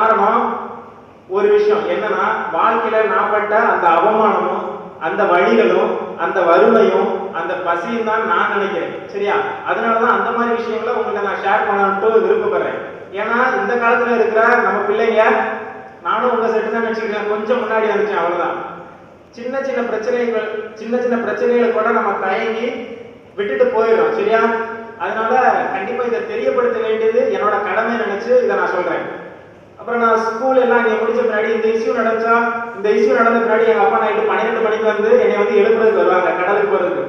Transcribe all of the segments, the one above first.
காரணம் ஒரு விஷயம். என்னன்னா வாழ்க்கையில நான் பட்ட அந்த அவமானமும் அந்த வழிகளும் அந்த வறுமையும் அந்த பசியும் தான் நான் நினைக்கிறேன். சரியா? அதனாலதான் அந்த மாதிரி விஷயங்களை உங்களை நான் ஷேர் பண்ணணும்ட்டு விருப்பப்படுறேன். ஏன்னா இந்த காலத்துல இருக்கிற நம்ம பிள்ளைங்க நானும் உங்க செட்டு தான் நினைச்சுக்கிறேன் கொஞ்சம் முன்னாடி இருந்துச்சேன் அவ்வளவுதான். சின்ன சின்ன பிரச்சனைகள் சின்ன சின்ன பிரச்சனைகளை கூட நம்ம தயங்கி விட்டுட்டு போயிடும் சரியா? அதனால கண்டிப்பா இதை தெரியப்படுத்த வேண்டியது என்னோட கடமை நினைச்சு இதை நான் சொல்றேன். அப்புறம் நான் ஸ்கூல் எல்லாம் இங்கே முடிச்ச பின்னாடி இந்த இஷ்யூ நடந்துச்சா? இந்த இஷ்யூ நடந்த பின்னாடி எங்கள் அப்பா நைட்டு பன்னிரெண்டு மணிக்கு வந்து என்னை வந்து எழுப்புறதுக்கு வருவாங்க கடலுக்கு போகிறதுக்கு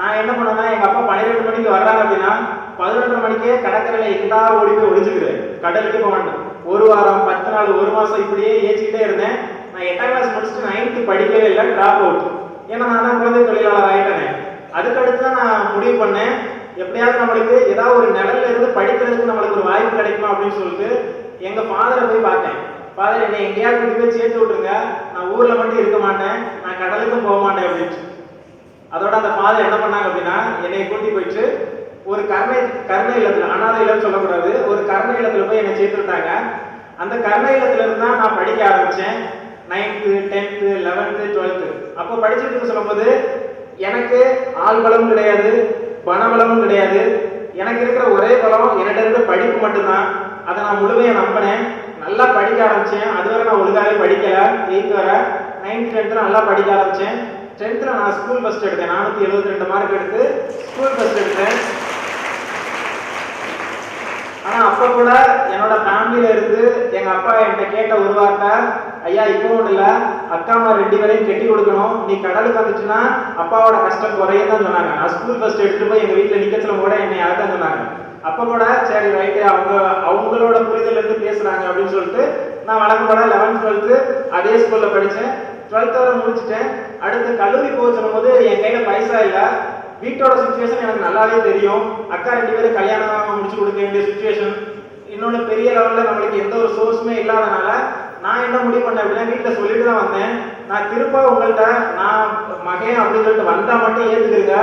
நான் என்ன பண்ணேன்னா எங்கள் அப்பா பன்னிரெண்டு மணிக்கு வர்றாங்க அப்படின்னா பதினொன்று மணிக்கே கடற்கரையில் எங்கடா ஓடி போய் கடலுக்கு போகணும் ஒரு வாரம் பத்து நாள் ஒரு மாதம் இப்படியே ஏச்சிக்கிட்டே இருந்தேன். நான் எட்டாம் கிளாஸ் முடிச்சுட்டு நைன்த்து படிக்கவே இல்லை ட்ராப் அவுட் ஏன்னா நான் தான் குழந்தை தொழிலாளர் ஆயிட்டேனே. அதுக்கடுத்து தான் நான் முடிவு பண்ணேன். எப்படியாவது நம்மளுக்கு ஏதாவது ஒரு நிலையில இருந்து படிக்கிறதுக்கு நம்மளுக்கு ஒரு வாய்ப்பு கிடைக்குமா அப்படின்னு சொல்லிட்டு எங்க ஃபாதரை போய் பார்த்தேன். ஃபாதர் என்னை எங்கேயாவது கொண்டு போய் சேர்த்து விட்டுருங்க. நான் ஊர்ல மட்டும் இருக்க மாட்டேன். நான் கடலுக்கும் போக மாட்டேன் அப்படின்னு. அதோட அந்த ஃபாதர் என்ன பண்ணாங்க அப்படின்னா என்னை கூட்டி போயிட்டு ஒரு கர்ண கர்ண இல்லத்துல அனாத இல்லம் சொல்லக்கூடாது. ஒரு கர்ண இல்லத்துல போய் என்னை சேர்த்து விட்டாங்க. அந்த கர்ண இல்லத்துல இருந்து தான் நான் படிக்க ஆரம்பிச்சேன். நைன்த்து டென்த்து லெவன்த்து டுவெல்த்து அப்போ படிச்சுட்டு சொல்லும்போது எனக்கு ஆள் பலம் கிடையாது. பணபலமும் கிடையாது. எனக்கு இருக்கிற ஒரே பலம் என்னிட்ட இருந்து படிப்பு மட்டும்தான். அதை நான் முழுமையை நம்பினேன். நல்லா படிக்க ஆரம்பித்தேன் அதுவரை நான் ஒழுங்காகவே படிக்கல. எயித் வர நைன்த் டென்த்தில் நல்லா படிக்க ஆரம்பித்தேன் டென்த்தில் நான் ஸ்கூல் ஃபஸ்ட் எடுத்தேன். நானூற்றி எழுபத்தி ரெண்டு மார்க் எடுத்து ஸ்கூல் ஃபஸ்ட் எடுத்தேன். ஆனால் அப்போ கூட என்னோட ஃபேமிலியில இருந்து எங்கள் அப்பா என்கிட்ட கேட்ட ஒரு வார்த்தை ஐயா இப்போ ஒன்றும் இல்லை. அக்கா அம்மா ரெண்டு பேரையும் கட்டி கொடுக்கணும். நீ கடலுக்கு வந்துச்சுன்னா அப்பாவோட கஷ்டம் குறையும் தான் சொன்னாங்க. நான் ஸ்கூல் ஃபர்ஸ்ட் எடுத்துட்டு போய் எங்க வீட்டுல நிக்கத்துல கூட என்னை அதான் சொன்னாங்க. அப்ப கூட சரி ரைட்டு அவங்க அவங்களோட புரிதல் இருந்து பேசுறாங்க அப்படின்னு சொல்லிட்டு நான் வழக்கம் போல லெவன்த் டுவெல்த்து அதே ஸ்கூல்ல படிச்சேன். டுவெல்த் வரை முடிச்சுட்டேன். அடுத்து கல்லூரி போக சொல்லும்போது என் கையில பைசா இல்ல. வீட்டோட சுச்சுவேஷன் எனக்கு நல்லாவே தெரியும். அக்கா ரெண்டு பேரும் கல்யாணம் முடிச்சு கொடுக்க வேண்டிய சுச்சுவேஷன் இன்னொன்று பெரிய லெவலில் நம்மளுக்கு எந்த ஒரு சோர்ஸுமே இல்லாதனால நான் என்ன முடிவு பண்ணேன் அப்படின்னா வீட்டில் சொல்லிட்டு தான் வந்தேன். நான் திரும்ப உங்கள்கிட்ட நான் மகன் அப்படின்னு சொல்லிட்டு வந்தால் மட்டும் ஏற்றுக்கிறீங்க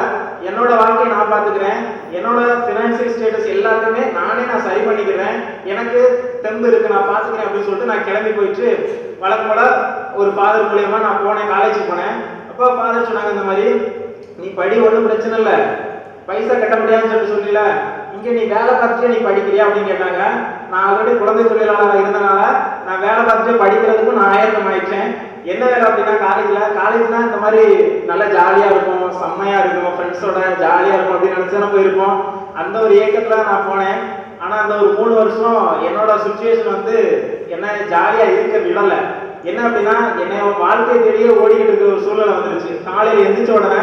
என்னோட வாழ்க்கையை நான் பார்த்துக்கிறேன். என்னோட ஃபினான்சியல் ஸ்டேட்டஸ் எல்லாத்தையுமே நானே நான் சரி பண்ணிக்கிறேன். எனக்கு தெம்பு இருக்கு நான் பார்த்துக்கிறேன் அப்படின்னு சொல்லிட்டு நான் கிளம்பி போயிட்டு வழக்கம் போல ஒரு ஃபாதர் மூலயமா நான் போனேன் காலேஜுக்கு போனேன். அப்போ ஃபாதர் சொன்னாங்க இந்த மாதிரி நீ படி ஒன்றும் பிரச்சனை இல்லை. பைசா கட்ட முடியாதுன்னு சொல்லி சொல்லல இங்கே நீ வேலை பார்த்துட்டு நீ படிக்கிறியா அப்படின்னு கேட்டாங்க. நான் ஆல்ரெடி குழந்தை தொழிலாளராக இருந்தனால நான் வேலை பார்த்துட்டு படிக்கிறதுக்கும் நான் ஆயத்தம் ஆயிடுச்சேன் என்ன வேலை அப்படின்னா காலேஜில் காலேஜ்னா இந்த மாதிரி நல்லா ஜாலியாக இருக்கும் செம்மையாக இருக்கும் ஃப்ரெண்ட்ஸோட ஜாலியாக இருக்கும் அப்படின்னு நினச்சி நம்ம இருப்போம். அந்த ஒரு ஏக்கத்துல நான் போனேன். ஆனால் அந்த ஒரு மூணு வருஷம் என்னோட சுச்சுவேஷன் வந்து என்ன ஜாலியாக இருக்க விடல. என்ன அப்படின்னா என்னை வாழ்க்கை தேடியே ஓடிக்கிட்டு இருக்க ஒரு சூழ்நிலை வந்துருச்சு. காலையில் எந்திரிச்ச உடனே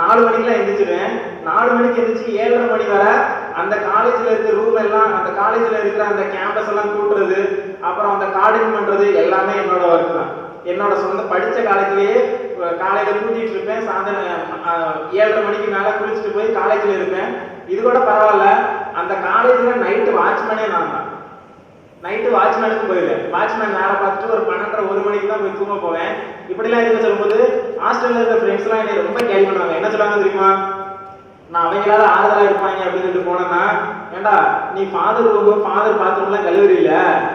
நாலு மணிக்கெல்லாம் எழுந்திரிச்சிருவேன் நாலு மணிக்கு எந்திரிச்சு ஏழரை மணி வரை அந்த காலேஜ்ல இருக்க ரூம் எல்லாம் அந்த காலேஜ்ல இருக்கிற அந்த கேம்பஸ் எல்லாம் கூட்டுறது அப்புறம் அந்த கார்டனிங் பண்றது எல்லாமே என்னோட ஒர்க் தான். என்னோட சொந்த படிச்ச காலேஜ்லேயே காலையில் காலையில கூட்டிட்டு இருப்பேன் சாயந்தரம் ஏழரை மணிக்கு மேல குளிச்சுட்டு போய் காலேஜ்ல இருப்பேன். இது கூட பரவாயில்ல. அந்த காலேஜ்ல நைட்டு வாட்ச்மேனே நான் தான். நைட்டு வாட்ச்மேனுக்கு போயிடுவேன். வாட்ச்மேன் வேலை பார்த்துட்டு ஒரு பன்னெண்டரை ஒரு மணிக்கு தான் போய் தூங்க போவேன். இப்படிலாம் இருக்க சொல்லும்போது ஹாஸ்டல்ல இருக்க ஃப்ரெண்ட்ஸ்லாம் என்னை ரொம்ப கேள்வி பண்ணுவாங்க. என்ன சொல்லுவாங்க தெரியுமா? நான் அவங்களால ஆறுதலா இருப்பாங்க அப்படின்னு சொல்லிட்டு போனேன்னா ஏண்டா நீ ஃபாதர் ரூம் ஃபாதர் பாத்ரூம்லாம் கழுவுறி இல்ல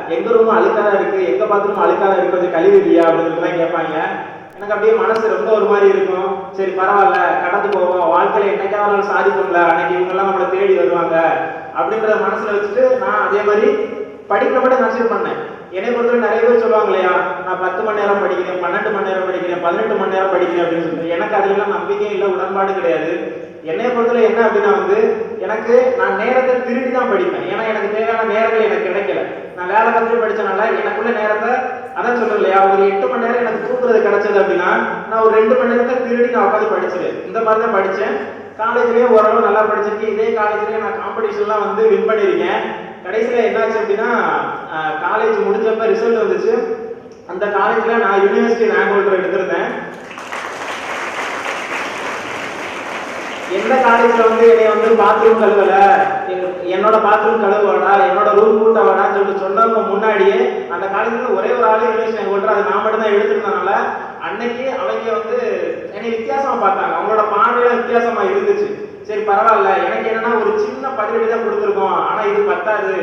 எங்க ரூமும் அழுக்காதா இருக்கு? எங்க பாத்ரூம் அழுக்காதா இருக்கு? கொஞ்சம் இல்லையா அப்படின்னு சொல்லிட்டு தான் கேட்பாங்க. எனக்கு அப்படியே மனசு ரொம்ப ஒரு மாதிரி இருக்கும். சரி பரவாயில்ல கடந்து போவோம். வாழ்க்கையில என்னைக்காவது ஒரு நாள் சாதிக்கும்ல அன்னைக்கு இவங்கெல்லாம் நம்மளை தேடி வருவாங்க. அப்படின்றத மனசுல வச்சுட்டு நான் அதே மாதிரி படிக்கிற மட்டும் கன்சிடர் பண்ணேன். என்னை பொறுத்தவரை நிறைய பேர் சொல்லுவாங்க இல்லையா? நான் பத்து மணி நேரம் படிக்கிறேன் பன்னெண்டு மணி நேரம் படிக்கிறேன் பதினெட்டு மணி நேரம் படிக்கிறேன் அப்படின்னு சொல்லிட்டு. எனக்கு அதெல்லாம் நம்பிக்கை இல்லை உடன்பாடு கிடையாது. என்னைய பொறுத்தவரை என்ன அப்படின்னா வந்து எனக்கு நான் நேரத்தை திருடி தான் படிப்பேன். ஏன்னா எனக்கு தேவையான நேரங்கள் எனக்கு கிடைக்கல. நான் வேலை பார்த்துட்டு படிச்சனால எனக்குள்ள நேரத்தை அதான் சொல்றேன் இல்லையா ஒரு எட்டு மணி நேரம் எனக்கு தூக்குறது கிடைச்சது அப்படின்னா நான் ஒரு ரெண்டு மணி நேரத்தை திருடி நான் உட்காந்து படிச்சிருவேன். இந்த மாதிரி தான் படித்தேன் காலேஜ்லேயே ஓரளவு நல்லா படிச்சிருக்கேன். இதே காலேஜ்லேயே நான் காம்படிஷன்லாம் வந்து வின் பண்ணியிருக்கேன். கடைசியில் என்னாச்சு அப்படின்னா காலேஜ் முடிஞ்சப்ப ரிசல்ட் வந்துச்சு. அந்த காலேஜில் நான் யூனிவர்சிட்டி ரேங்க் ஹோல்டர் எடுத்திருந்தேன். எந்த காலேஜ்ல வந்து என்னை வந்து பாத்ரூம் கழுவல? என்னோட பாத்ரூம் கழுவடா என்னோட ரூம் கூட்ட வேணான்னு சொல்லிட்டு சொன்னவங்க முன்னாடியே அந்த காலேஜ்ல ஒரே ஒரு ஆளு ரிலேஷன் கொண்டு அதை நான் மட்டும் தான் எடுத்துருந்தனால அன்னைக்கு அவங்க வந்து என்னை வித்தியாசமா பார்த்தாங்க. அவங்களோட பார்வையில வித்தியாசமா இருந்துச்சு. சரி பரவாயில்ல. எனக்கு என்னன்னா ஒரு சின்ன பதிலடி தான் கொடுத்துருக்கோம். ஆனா இது பத்தாது.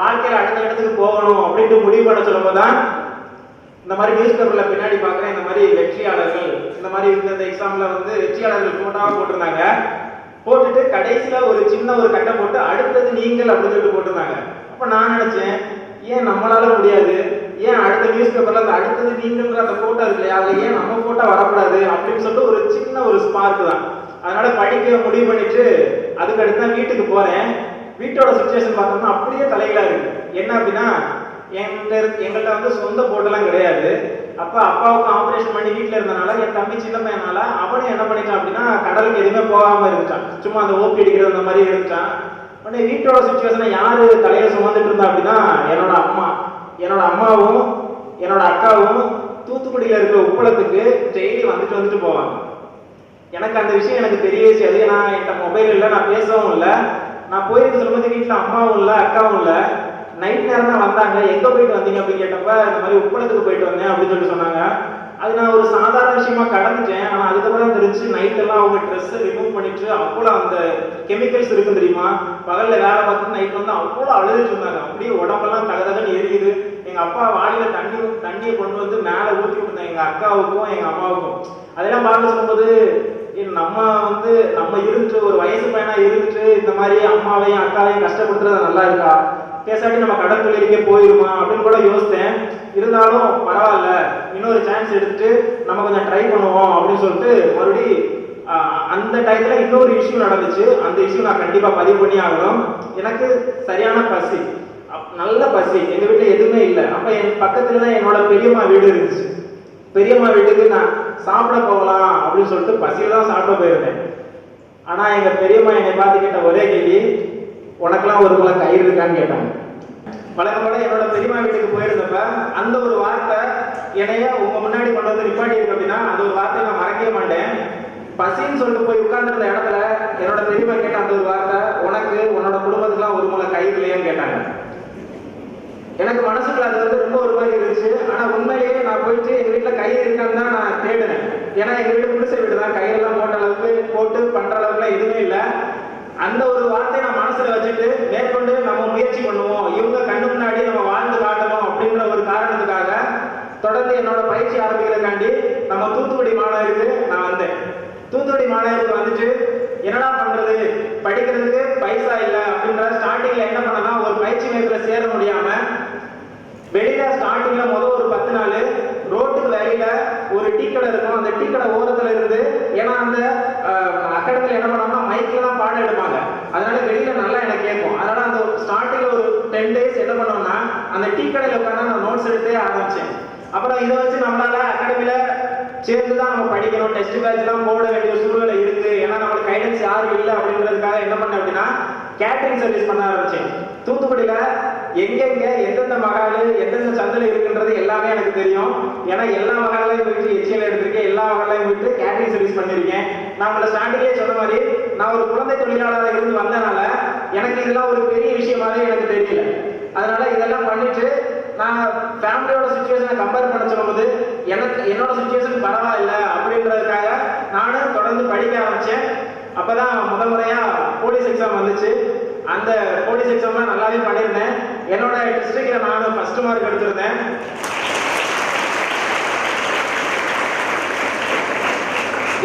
வாழ்க்கையில அடுத்த இடத்துக்கு போகணும் அப்படின்ட்டு முடிவு பண்ண சொல்லும்போது தான் இந்த மாதிரி நியூஸ் பேப்பர்ல பின்னாடி பார்க்குறேன். இந்த மாதிரி வெற்றியாளர்கள் இந்த மாதிரி இந்த எக்ஸாம்ல வந்து வெற்றியாளர்கள் போட்டோவா போட்டிருந்தாங்க. போட்டுட்டு கடைசியில ஒரு சின்ன ஒரு கட்டை போட்டு அடுத்தது நீங்கள் அப்படின்னு சொல்லிட்டு போட்டிருந்தாங்க. அப்ப நான் நினைச்சேன் ஏன் நம்மளால முடியாது? ஏன் அடுத்த நியூஸ் பேப்பர்ல அந்த அடுத்தது நீங்கள்ன்ற அந்த போட்டோ இருக்கு இல்லையா? அதுல ஏன் நம்ம போட்டோ வரக்கூடாது? அப்படின்னு சொல்லிட்டு ஒரு சின்ன ஒரு ஸ்பார்க் தான். அதனால படிக்க முடிவு பண்ணிட்டு அதுக்கு அடுத்து தான் வீட்டுக்கு போறேன். வீட்டோட சுச்சுவேஷன் பார்த்தோம்னா அப்படியே தலையில இருக்கு. என்ன அப்படின்னா எங்க எங்கள்கிட்ட வந்து சொந்த போட்டெல்லாம் கிடையாது. அப்போ அப்பாவுக்கு ஆப்ரேஷன் பண்ணி வீட்டில் இருந்தனால என் தம்பி சின்ன பையனால அவனும் என்ன பண்ணிட்டான் அப்படின்னா கடலுக்கு எதுவுமே போகாமல் இருந்துட்டான். சும்மா அந்த ஓப்பி அடிக்கிறது அந்த மாதிரி இருந்துட்டான். உடனே வீட்டோட சுச்சுவேஷனை யார் தலையை சுமந்துட்டு இருந்தா அப்படின்னா என்னோட அம்மா. என்னோட அம்மாவும் என்னோட அக்காவும் தூத்துக்குடியில் இருக்கிற உப்பளத்துக்கு டெய்லி வந்துட்டு வந்துட்டு போவாங்க. எனக்கு அந்த விஷயம் எனக்கு தெரியவே செய்யாது. ஏன்னா என்கிட்ட மொபைல் இல்லை நான் பேசவும் இல்லை. நான் போயிருக்க சொல்லும்போது வீட்டில் அம்மாவும் இல்லை அக்காவும் இல்லை. நைட் நேரம் தான் வந்தாங்க. எங்கே போயிட்டு வந்தீங்க அப்படின்னு கேட்டப்ப இந்த மாதிரி உப்பளத்துக்கு போயிட்டு வந்தேன் அப்படின்னு சொல்லிட்டு சொன்னாங்க. அது நான் ஒரு சாதாரண விஷயமா கடந்துட்டேன். ஆனால் அதுக்கப்புறம் தெரிஞ்சு நைட் எல்லாம் அவங்க ட்ரெஸ்ஸை ரிமூவ் பண்ணிட்டு அவ்வளோ அந்த கெமிக்கல்ஸ் இருக்கும் தெரியுமா? பகல்ல வேலை பார்த்துட்டு நைட் வந்து அவ்வளோ அழுதுட்டு இருந்தாங்க. அப்படியே உடம்பெல்லாம் தகதகன்னு எரியுது. எங்க அப்பா வாளியில தண்ணி தண்ணியை கொண்டு வந்து மேலே ஊற்றி விட்டுருந்தேன் எங்க அக்காவுக்கும் எங்க அம்மாவுக்கும். அதெல்லாம் பார்க்க சொல்லும்போது நம்ம வந்து நம்ம இருந்துட்டு ஒரு வயசு பையனா இருந்துட்டு இந்த மாதிரி அம்மாவையும் அக்காவையும் கஷ்டப்படுத்துறது நல்லா இருக்கா? பேசாட்டி நம்ம கடன் தொழிலுக்கே போயிருமா அப்படின்னு கூட யோசித்தேன். இருந்தாலும் பரவாயில்ல இன்னொரு சான்ஸ் எடுத்துட்டு நம்ம கொஞ்சம் ட்ரை பண்ணுவோம் அப்படின்னு சொல்லிட்டு மறுபடி அந்த டயத்துல இன்னொரு இஷ்யூ நடந்துச்சு. அந்த இஷ்யூ நான் கண்டிப்பா பதிவு பண்ணி ஆகணும். எனக்கு சரியான பசி. அப்- நல்ல பசி. எங்க வீட்டுல எதுவுமே இல்லை. அப்ப என் பக்கத்துல தான் என்னோட பெரியம்மா வீடு இருந்துச்சு. பெரியம்மா வீட்டுக்கு நான் சாப்பிட போகலாம் அப்படின்னு சொல்லிட்டு பசியில தான் சாப்பிட போயிருந்தேன். ஆனா எங்க பெரியம்மா என்னை பார்த்து கேட்ட ஒரே கேள்வி உனக்கெல்லாம் ஒரு குல கயிறு இருக்கான்னு கேட்டாங்க. வழக்கம் போல என்னோட பெரியம்மா வீட்டுக்கு போயிருந்தப்ப அந்த ஒரு வார்த்தை என்னைய உங்க முன்னாடி கொண்டு வந்து நிப்பாட்டி இருக்கு அப்படின்னா அந்த ஒரு வார்த்தையை நான் மறக்கவே மாட்டேன். பசின்னு சொல்லிட்டு போய் உட்கார்ந்துருந்த இடத்துல என்னோட பெரியமா கேட்ட அந்த ஒரு வார்த்தை உனக்கு உன்னோட குடும்பத்துக்குலாம் ஒரு முளை கயிறு இல்லையான்னு கேட்டாங்க. எனக்கு மனசுக்குள்ள அது வந்து ரொம்ப ஒரு மாதிரி இருந்துச்சு. ஆனா உண்மையிலேயே நான் போயிட்டு எங்க வீட்டுல கயிறு இருக்கான்னு தான் நான் தேடினேன். ஏன்னா எங்க வீடு குடிசை வீடு தான் கயிறெல்லாம் போட்ட அளவுக்கு போட்டு பண்ற அளவுக்குலாம் எதுவுமே இல்லை. அந்த ஒரு வார்த்தை நான் மனசுல வச்சுட்டு மேற்கொண்டு நம்ம முயற்சி பண்ணுவோம். இவங்க கண்ணு முன்னாடி நம்ம வாழ்ந்து காட்டணும் அப்படின்ற ஒரு காரணத்துக்காக தொடர்ந்து என்னோட பயிற்சி ஆரம்பிக்கிறதுக்காண்டி நம்ம தூத்துக்குடி மாநகருக்கு நான் வந்தேன். தூத்துக்குடி மாநகருக்கு வந்துட்டு என்னடா பண்ண படிக்கிறதுக்கு பைசா இல்ல அப்படின்ற ஸ்டார்டிங்ல என்ன பண்ணனா ஒரு பயிற்சி மையத்துல சேர முடியாம வெளியில ஸ்டார்டிங்ல முதல் ஒரு பத்து நாள் ரோட்டுக்கு வெளியில ஒரு டீ கடை இருக்கும் அந்த டீ கடை ஓரத்துல இருந்து ஏன்னா அந்த அகாடமில என்ன பண்ணாங்கன்னா மைக்ல தான் பாடம் எடுப்பாங்க அதனால வெளியில நல்லா எனக்கு கேட்கும் அதனால அந்த ஸ்டார்டிங்ல ஒரு டென் டேஸ் என்ன பண்ணோம்னா அந்த டீ கடையில் உட்காந்து நான் நோட்ஸ் எடுத்தே ஆரம்பிச்சேன். அப்புறம் இதை வச்சு நம்மளால அகாடமியில் சேர்ந்து தான் நம்ம படிக்கணும். டெஸ்ட் பேட்ச்லாம் போட வேண்டிய சூழ்நிலை இருக்கு. ஏன்னா நம்மளுக்கு கைடன்ஸ் யாரும் இல்லை அப்படிங்கிறதுக்காக என்ன பண்ண அப்படின்னா கேட்டரிங் சர்வீஸ் பண்ண ஆரம்பிச்சேன். தூத்துக்குடியில எங்கெங்க எந்தெந்த மகாலு எந்தெந்த சந்தில் இருக்குன்றது எல்லாமே எனக்கு தெரியும். ஏன்னா எல்லா மகாலையும் போயிட்டு எச்சியில் எடுத்திருக்கேன். எல்லா மகாலையும் போயிட்டு கேட்டரிங் சர்வீஸ் பண்ணியிருக்கேன். நான் உங்களை ஸ்டார்டிங்கே சொன்ன மாதிரி நான் ஒரு குழந்தை தொழிலாளராக இருந்து வந்தனால எனக்கு இதெல்லாம் ஒரு பெரிய விஷயமாவே எனக்கு தெரியல. அதனால இதெல்லாம் பண்ணிட்டு நான் ஃபேமிலியோட சுச்சுவேஷனை கம்பேர் பண்ண சொல்லும்போது எனக்கு என்னோட சுச்சுவேஷன் பரவாயில்ல அப்படின்றதுக்காக நானும் தொடர்ந்து படிக்க ஆரம்பித்தேன் அப்போ தான் முத முறையாக போலீஸ் எக்ஸாம் வந்துச்சு. அந்த போலீஸ் எக்ஸாம்லாம் நல்லாவே பண்ணியிருந்தேன். என்னோட டிஸ்ட்ரிக்டில் நானும் ஃபஸ்ட்டு மார்க் எடுத்திருந்தேன்.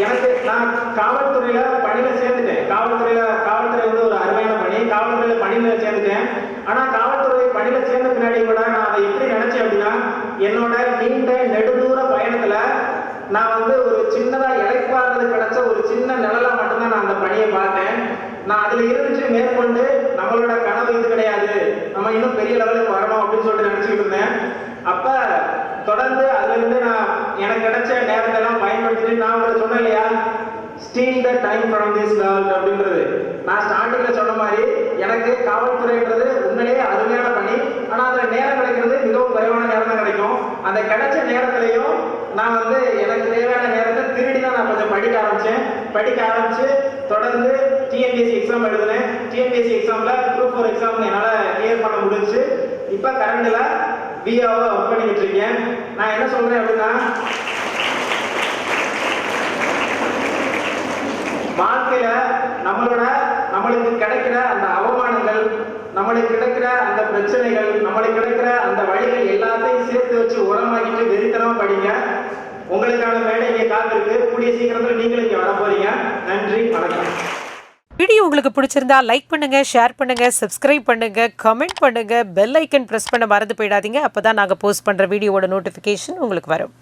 எனக்கு நான் காவல்துறையில பணியில சேர்ந்துட்டேன். காவல்துறையில காவல்துறை வந்து ஒரு அருமையான பணி. காவல்துறையில பணியில சேர்ந்துட்டேன். ஆனா காவல்துறை பணியில சேர்ந்த பின்னாடி கூட நான் அதை எப்படி நினைச்சேன் அப்படின்னா என்னோட நீண்ட நெடுதூர பயணத்துல நான் வந்து ஒரு சின்னதா இழைப்பாடுறது கிடைச்ச ஒரு சின்ன நிழலா மட்டும்தான் நான் அந்த பணியை பார்த்தேன். நான் அதுல இருந்துச்சு மேற்கொண்டு நம்மளோட கனவு இது கிடையாது. நம்ம இன்னும் பெரிய லெவலுக்கு வரணும் அப்படின்னு சொல்லிட்டு நினைச்சுக்கிட்டு இருந்தேன். அப்ப தொடர்ந்து அதுல இருந்து நான் எனக்கு கிடைச்ச நேரம் பயன்படுத்திட்டு நான் உங்களுக்கு சொன்னேன் இல்லையா steal the time from this world அப்படின்றது. நான் ஸ்டார்டிங்ல சொன்ன மாதிரி எனக்கு காவல்துறைன்றது உண்மையிலேயே அருமையான பணி. ஆனா அதுல நேரம் கிடைக்கிறது மிகவும் குறைவான நேரம் தான் கிடைக்கும். அந்த கிடைச்ச நேரத்திலையும் நான் வந்து எனக்கு தேவையான நேரத்தை திருடி தான் நான் கொஞ்சம் படிக்க ஆரம்பிச்சேன். படிக்க ஆரம்பிச்சு தொடர்ந்து டிஎன்பிஎஸ்சி எக்ஸாம் எழுதினேன். டிஎன்பிஎஸ்சி எக்ஸாம்ல குரூப் ஃபோர் எக்ஸாம் என்னால் கிளியர் பண்ண முடிஞ்சுச்சு. இப்போ கரண்டில் பிஆவோ ஒர்க் பண்ணிக்கிட்டு இருக்கேன். நான் என்ன சொல்றேன் அப்படின்னா வாழ்க்கையில நம்மளோட நம்மளுக்கு கிடைக்கிற அந்த அவமானங்கள் நம்மளுக்கு கிடைக்கிற அந்த பிரச்சனைகள் நம்மளுக்கு கிடைக்கிற அந்த வழிகள் எல்லாத்தையும் சேர்த்து வச்சு உரமாக்கிட்டு வெறித்தனமா படிங்க. உங்களுக்கான வேலை இங்கே காத்திருக்கு. கூடிய சீக்கிரத்தில் நீங்களும் இங்கே வர போறீங்க. நன்றி வணக்கம். வீடியோ உங்களுக்கு பிடிச்சிருந்தா லைக் பண்ணுங்க ஷேர் பண்ணுங்க சப்ஸ்கிரைப் பண்ணுங்க கமெண்ட் பண்ணுங்க பெல் ஐக்கன் பிரஸ் பண்ண மறந்து போயிடாதீங்க. அப்பதான் நாங்கள் போஸ்ட் பண்ற வீடியோவோட நோட்டிஃபிகேஷன் உங்களுக்கு வரும்.